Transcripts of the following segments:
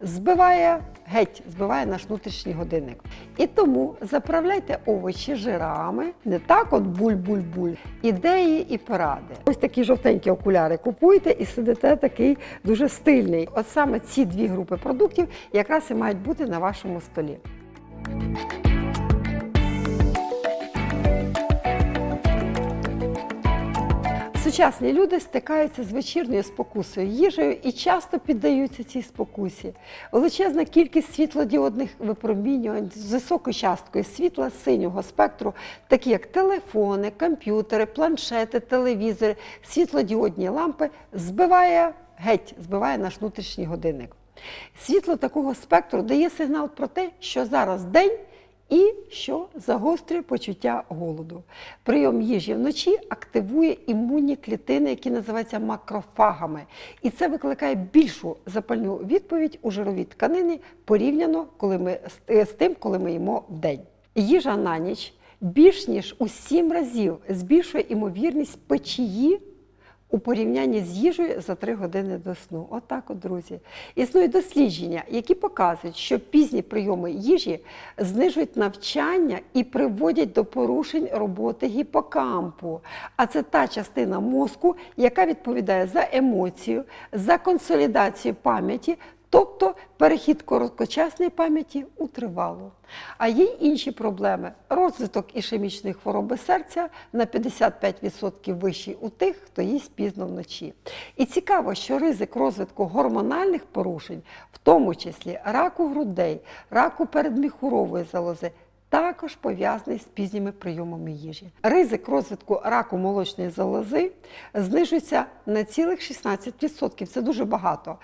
збиває геть, збиває наш внутрішній годинник. І тому заправляйте овочі жирами, не так от буль-буль-буль. Ідеї і поради. Ось такі жовтенькі окуляри купуйте і сидите такий дуже стильний. От саме ці дві групи продуктів якраз і мають бути на вашому столі. Сучасні люди стикаються з вечірньою спокусою їжею і часто піддаються цій спокусі. Величезна кількість світлодіодних випромінювань з високою часткою світла синього спектру, такі як телефони, комп'ютери, планшети, телевізори, світлодіодні лампи, збиває геть, збиває наш внутрішній годинник. Світло такого спектру дає сигнал про те, що зараз день і що загострює почуття голоду. Прийом їжі вночі активує імунні клітини, які називаються макрофагами. І це викликає більшу запальну відповідь у жировій тканині порівняно коли ми, з тим, коли ми їмо вдень. Їжа на ніч більш ніж у сім разів збільшує імовірність печії у порівнянні з їжею за 3 години до сну. Отак, от, друзі. Існують дослідження, які показують, що пізні прийоми їжі знижують навчання і приводять до порушень роботи гіпокампу. А це та частина мозку, яка відповідає за емоцію, за консолідацію пам'яті. Тобто перехід короткочасної пам'яті у тривалу. А є й інші проблеми. Розвиток ішемічної хвороби серця на 55% вищий у тих, хто їсть пізно вночі. І цікаво, що ризик розвитку гормональних порушень, в тому числі раку грудей, раку передміхурової залози, також пов'язаний з пізніми прийомами їжі. Ризик розвитку раку молочної залози знижується на цілих 16%. Це дуже багато.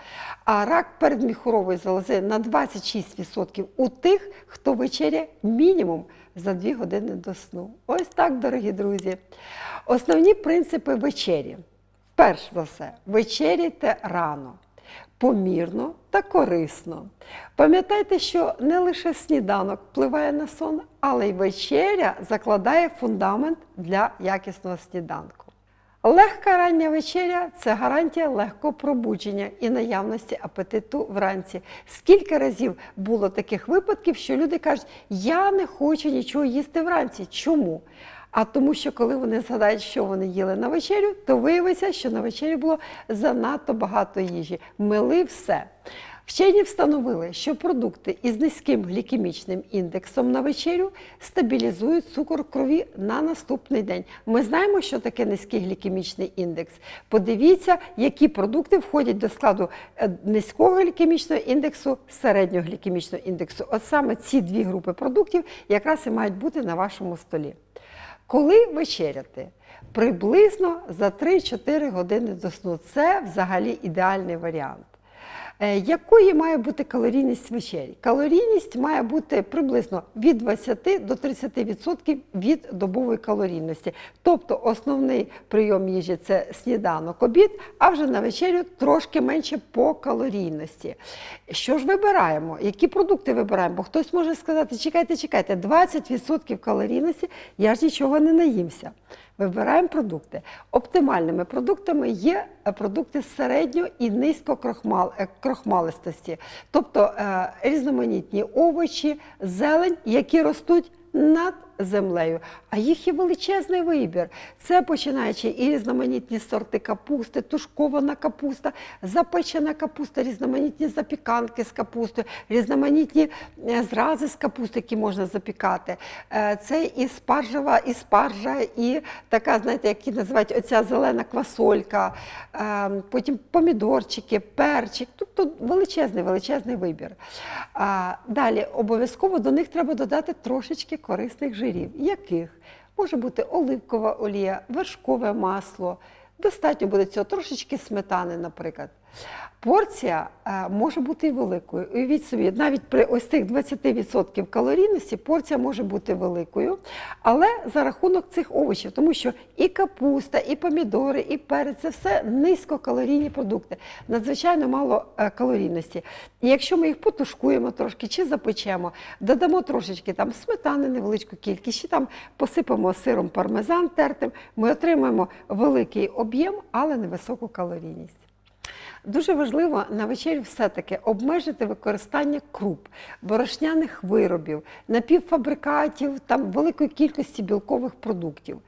А рак передміхурової залози на 26% у тих, хто вечеряє мінімум за 2 години до сну. Ось так, дорогі друзі. Основні принципи вечері. Перш за все, вечеряйте рано помірно та корисно. Пам'ятайте, що не лише сніданок впливає на сон, але й вечеря закладає фундамент для якісного сніданку. Легка рання вечеря це гарантія легкого пробудження і наявності апетиту вранці. Скільки разів було таких випадків, що люди кажуть, я не хочу нічого їсти вранці. Чому? А тому, що коли вони згадають, що вони їли на вечерю, то виявиться, що на вечері було занадто багато їжі. Мили все. Вчені встановили, що продукти із низьким глікемічним індексом на вечерю стабілізують цукор крові на наступний день. Ми знаємо, що таке низький глікемічний індекс. Подивіться, які продукти входять до складу е, низького глікемічного індексу, середнього глікемічного індексу. От саме ці дві групи продуктів якраз і мають бути на вашому столі. Коли вечеряти? Приблизно за 3-4 години до сну. Це взагалі ідеальний варіант. Е, Якою має бути калорійність вечері? Калорійність має бути приблизно від 20 до 30% від добової калорійності. Тобто основний прийом їжі це сніданок, обід, а вже на вечерю трошки менше по калорійності. Що ж вибираємо? Які продукти вибираємо? Бо хтось може сказати, чекайте, чекайте, 20% калорійності, я ж нічого не наїмся. Вибираємо продукти. Оптимальними продуктами є е, продукти середньо і низькокрохмалистості, тобто е, різноманітні овочі, зелень, які ростуть над землею. А їх є величезний вибір. Це починаючи і різноманітні сорти капусти, тушкована капуста, запечена капуста, різноманітні запіканки з капустою, різноманітні е, зрази з капусти, які можна запікати. Е, Це і спаржева, і спаржа, і така, знаєте, які називають оця зелена квасолька, е, потім помідорчики, перчик. Тобто величезний, величезний вибір. Далі обов'язково до них треба додати трошечки корисних жирів. Яких? Може бути оливкова олія, вершкове масло. Достатньо буде цього трошечки сметани, наприклад. Порція е, може бути великою. Уявіть собі, навіть при ось цих 20% калорійності порція може бути великою, але за рахунок цих овочів, тому що і капуста, і помідори, і перець це все низькокалорійні продукти, надзвичайно мало е, калорійності. І якщо ми їх потушкуємо трошки чи запечемо, додамо трошечки там сметани, невеличку кількість, чи там посипемо сиром пармезан тертим, ми отримаємо великий об'єм, але невисоку калорійність. Дуже важливо на вечерю все-таки обмежити використання круп, борошняних виробів, напівфабрикатів, там великої кількості білкових продуктів.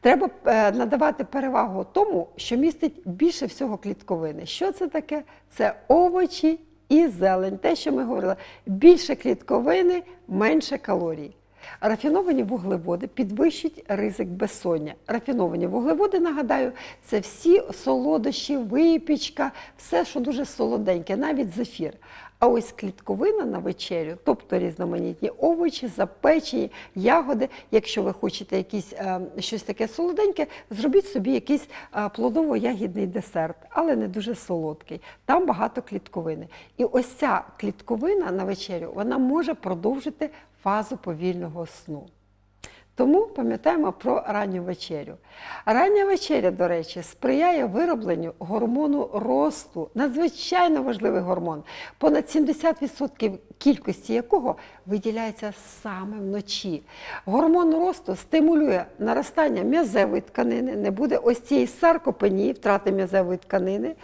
Треба е, надавати перевагу тому, що містить більше всього клітковини. Що це таке? Це овочі і зелень. Те, що ми говорили, більше клітковини, менше калорій. Рафіновані вуглеводи підвищують ризик безсоння. Рафіновані вуглеводи, нагадаю, це всі солодощі, випічка, все, що дуже солоденьке, навіть зефір. А ось клітковина на вечерю, тобто різноманітні овочі, запечені, ягоди. Якщо ви хочете якісь, е, щось таке солоденьке, зробіть собі якийсь е, плодово-ягідний десерт, але не дуже солодкий. Там багато клітковини. І ось ця клітковина на вечерю вона може продовжити фазу повільного сну. Тому пам'ятаємо про ранню вечерю. Рання вечеря, до речі, сприяє виробленню гормону росту, надзвичайно важливий гормон, понад 70% кількості якого виділяється саме вночі. Гормон росту стимулює наростання м'язевої тканини, не буде ось цієї саркопенії, втрати м'язевої тканини,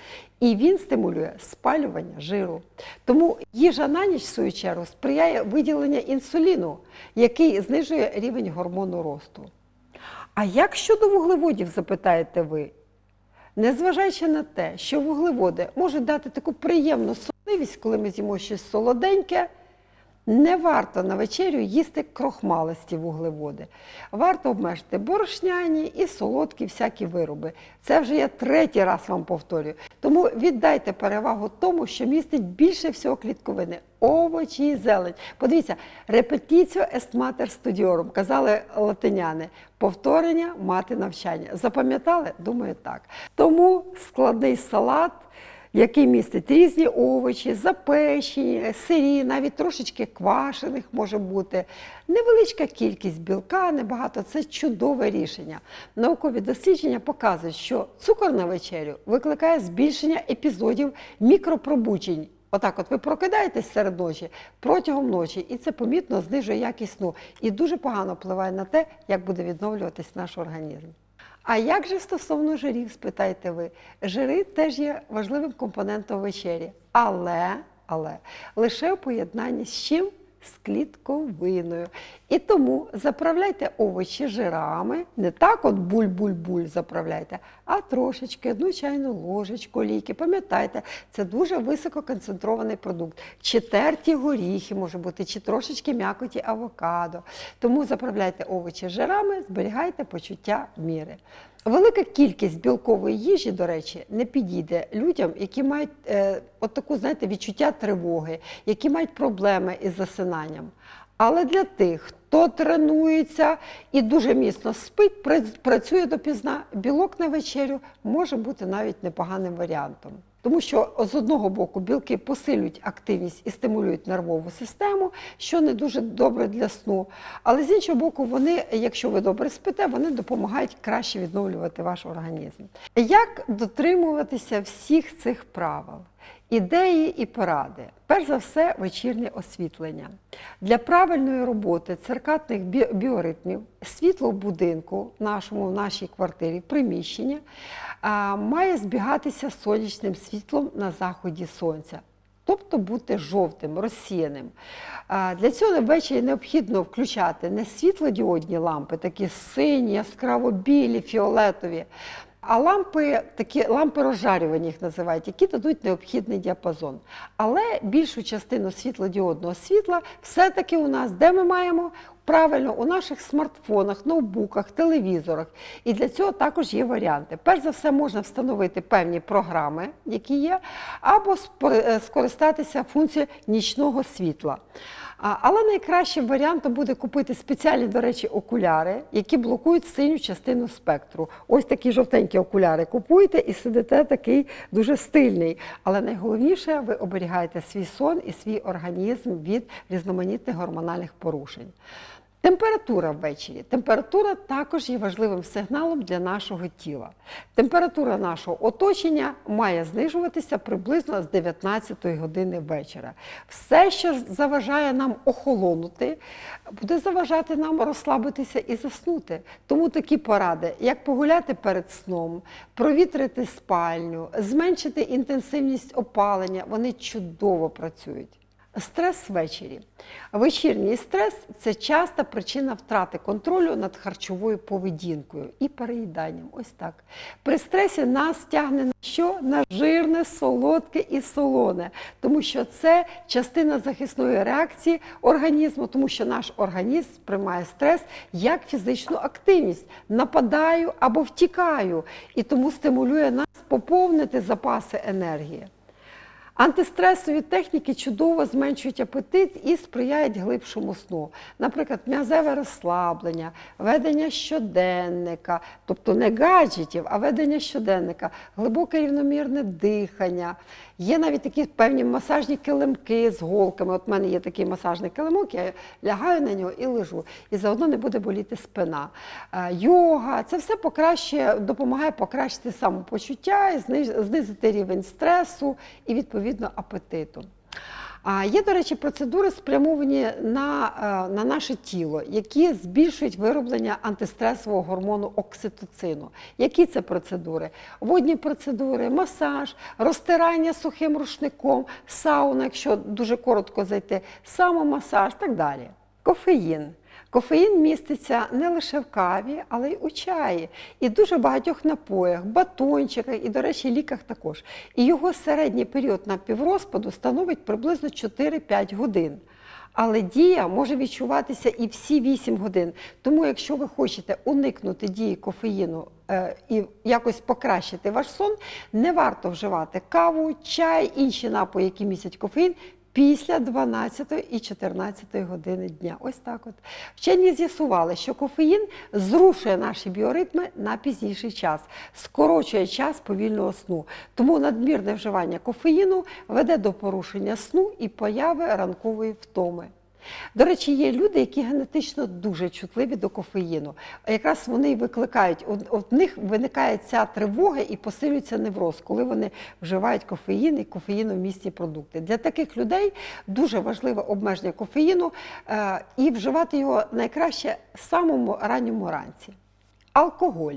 і він стимулює спалювання жиру. Тому їжа на ніч, в свою чергу, сприяє виділенню інсуліну, який знижує рівень гормону росту. А як щодо вуглеводів, запитаєте ви? Незважаючи на те, що вуглеводи можуть дати таку приємну сонливість, коли ми з'їмо щось солоденьке, не варто на вечерю їсти крохмалисті вуглеводи. Варто обмежити борошняні і солодкі всякі вироби. Це вже я третій раз вам повторюю. Тому віддайте перевагу тому, що містить більше всього клітковини. Овочі і зелень. Подивіться, репетіціо est mater studiorum, казали латиняни. Повторення мати навчання. Запам'ятали? Думаю, так. Тому складний салат який містить різні овочі, запечені, сирі, навіть трошечки квашених може бути. Невеличка кількість білка, небагато це чудове рішення. Наукові дослідження показують, що цукор на вечерю викликає збільшення епізодів мікропробуджень. Отак, от ви прокидаєтесь серед ночі протягом ночі, і це помітно знижує якість сну і дуже погано впливає на те, як буде відновлюватись наш організм. А як же стосовно жирів, спитаєте ви? Жири теж є важливим компонентом вечері, але, але лише у поєднанні з чим? З клітковиною. І тому заправляйте овочі жирами, не так от буль-буль-буль заправляйте, а трошечки, одну чайну ложечку олійки. Пам'ятайте, це дуже висококонцентрований продукт. Чи терті горіхи може бути, чи трошечки м'якоті авокадо. Тому заправляйте овочі жирами, зберігайте почуття міри. Велика кількість білкової їжі, до речі, не підійде людям, які мають е, от таку, знаєте, відчуття тривоги, які мають проблеми із засинанням. Але для тих, хто тренується і дуже міцно спить, працює допізна, білок на вечерю може бути навіть непоганим варіантом. Тому що з одного боку білки посилюють активність і стимулюють нервову систему, що не дуже добре для сну. Але з іншого боку, вони, якщо ви добре спите, вони допомагають краще відновлювати ваш організм. Як дотримуватися всіх цих правил? Ідеї і поради. Перш за все, вечірнє освітлення. Для правильної роботи циркатних біоритмів світло в будинку, нашому, в нашій квартирі, приміщення, має збігатися з сонячним світлом на заході сонця. Тобто бути жовтим, розсіяним. Для цього ввечері необхідно включати не світлодіодні лампи, такі сині, яскраво білі, фіолетові, а лампи, такі лампи розжарювання їх називають, які дадуть необхідний діапазон. Але більшу частину світлодіодного світла все-таки у нас, де ми маємо? Правильно, у наших смартфонах, ноутбуках, телевізорах. І для цього також є варіанти. Перш за все, можна встановити певні програми, які є, або е, скористатися функцією нічного світла. Але найкращим варіантом буде купити спеціальні, до речі, окуляри, які блокують синю частину спектру. Ось такі жовтенькі окуляри купуєте і сидите такий дуже стильний. Але найголовніше, ви оберігаєте свій сон і свій організм від різноманітних гормональних порушень. Температура ввечері. Температура також є важливим сигналом для нашого тіла. Температура нашого оточення має знижуватися приблизно з 19 години вечора. Все, що заважає нам охолонути, буде заважати нам розслабитися і заснути. Тому такі поради, як погуляти перед сном, провітрити спальню, зменшити інтенсивність опалення, вони чудово працюють. Стрес ввечері. Вечірній стрес це часта причина втрати контролю над харчовою поведінкою і переїданням. Ось так. При стресі нас тягне на що? На жирне, солодке і солоне, тому що це частина захисної реакції організму, тому що наш організм сприймає стрес як фізичну активність. Нападаю або втікаю, і тому стимулює нас поповнити запаси енергії. Антистресові техніки чудово зменшують апетит і сприяють глибшому сну. Наприклад, м'язеве розслаблення, ведення щоденника, тобто не гаджетів, а ведення щоденника, глибоке рівномірне дихання. Є навіть такі певні масажні килимки з голками. От в мене є такий масажний килимок, я лягаю на нього і лежу. І заодно не буде боліти спина. Е, Йога, це все покращує, допомагає покращити самопочуття, знизити рівень стресу і відповідно апетиту. А є, до речі, процедури спрямовані на, е, на наше тіло, які збільшують вироблення антистресового гормону окситоцину. Які це процедури? Водні процедури, масаж, розтирання сухим рушником, сауна, якщо дуже коротко зайти, самомасаж, так далі. Кофеїн. Кофеїн міститься не лише в каві, але й у чаї, і дуже багатьох напоях, батончиках і, до речі, ліках також. І його середній період напіврозпаду становить приблизно 4-5 годин. Але дія може відчуватися і всі 8 годин. Тому, якщо ви хочете уникнути дії кофеїну е, і якось покращити ваш сон, не варто вживати каву, чай, інші напої, які містять кофеїн, після 12 і 14 години дня. Ось так от. Вчені з'ясували, що кофеїн зрушує наші біоритми на пізніший час, скорочує час повільного сну. Тому надмірне вживання кофеїну веде до порушення сну і появи ранкової втоми. До речі, є люди, які генетично дуже чутливі до кофеїну. А Якраз вони викликають, в них виникає ця тривога і посилюється невроз, коли вони вживають кофеїн і кофеїновмісні продукти. Для таких людей дуже важливе обмеження кофеїну е, і вживати його найкраще в самому ранньому ранці. Алкоголь.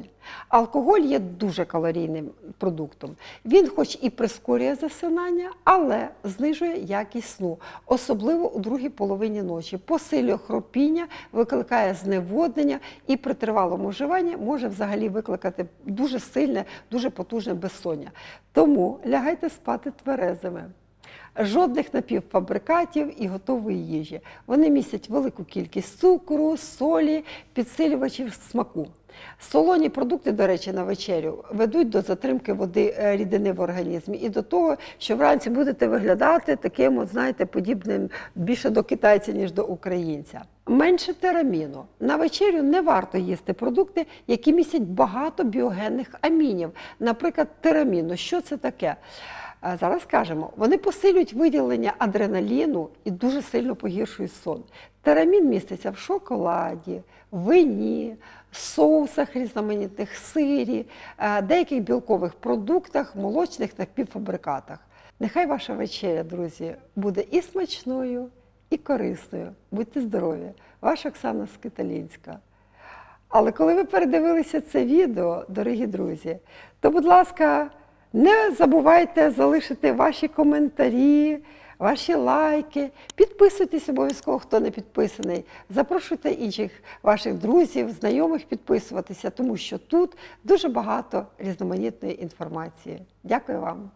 Алкоголь є дуже калорійним продуктом. Він, хоч і прискорює засинання, але знижує якість сну, особливо у другій половині ночі. Посилює хропіння, викликає зневоднення і при тривалому вживанні може взагалі викликати дуже сильне, дуже потужне безсоння. Тому лягайте спати тверезими. Жодних напівфабрикатів і готової їжі. Вони містять велику кількість цукру, солі, підсилювачів смаку. Солоні продукти, до речі, на вечерю ведуть до затримки води е, рідини в організмі і до того, що вранці будете виглядати таким, от, знаєте, подібним більше до китайця, ніж до українця. Менше тераміну. На вечерю не варто їсти продукти, які містять багато біогенних амінів, наприклад, тераміну. Що це таке? Зараз скажемо, вони посилюють виділення адреналіну і дуже сильно погіршують сон. Терамін міститься в шоколаді, вині, соусах різноманітних, сирі, е, деяких білкових продуктах, молочних напівфабрикатах. Нехай ваша вечеря, друзі, буде і смачною, і корисною. Будьте здорові! Ваша Оксана Скиталінська. Але коли ви передивилися це відео, дорогі друзі, то, будь ласка, не забувайте залишити ваші коментарі, ваші лайки. Підписуйтесь обов'язково, хто не підписаний. Запрошуйте інших ваших друзів, знайомих підписуватися, тому що тут дуже багато різноманітної інформації. Дякую вам.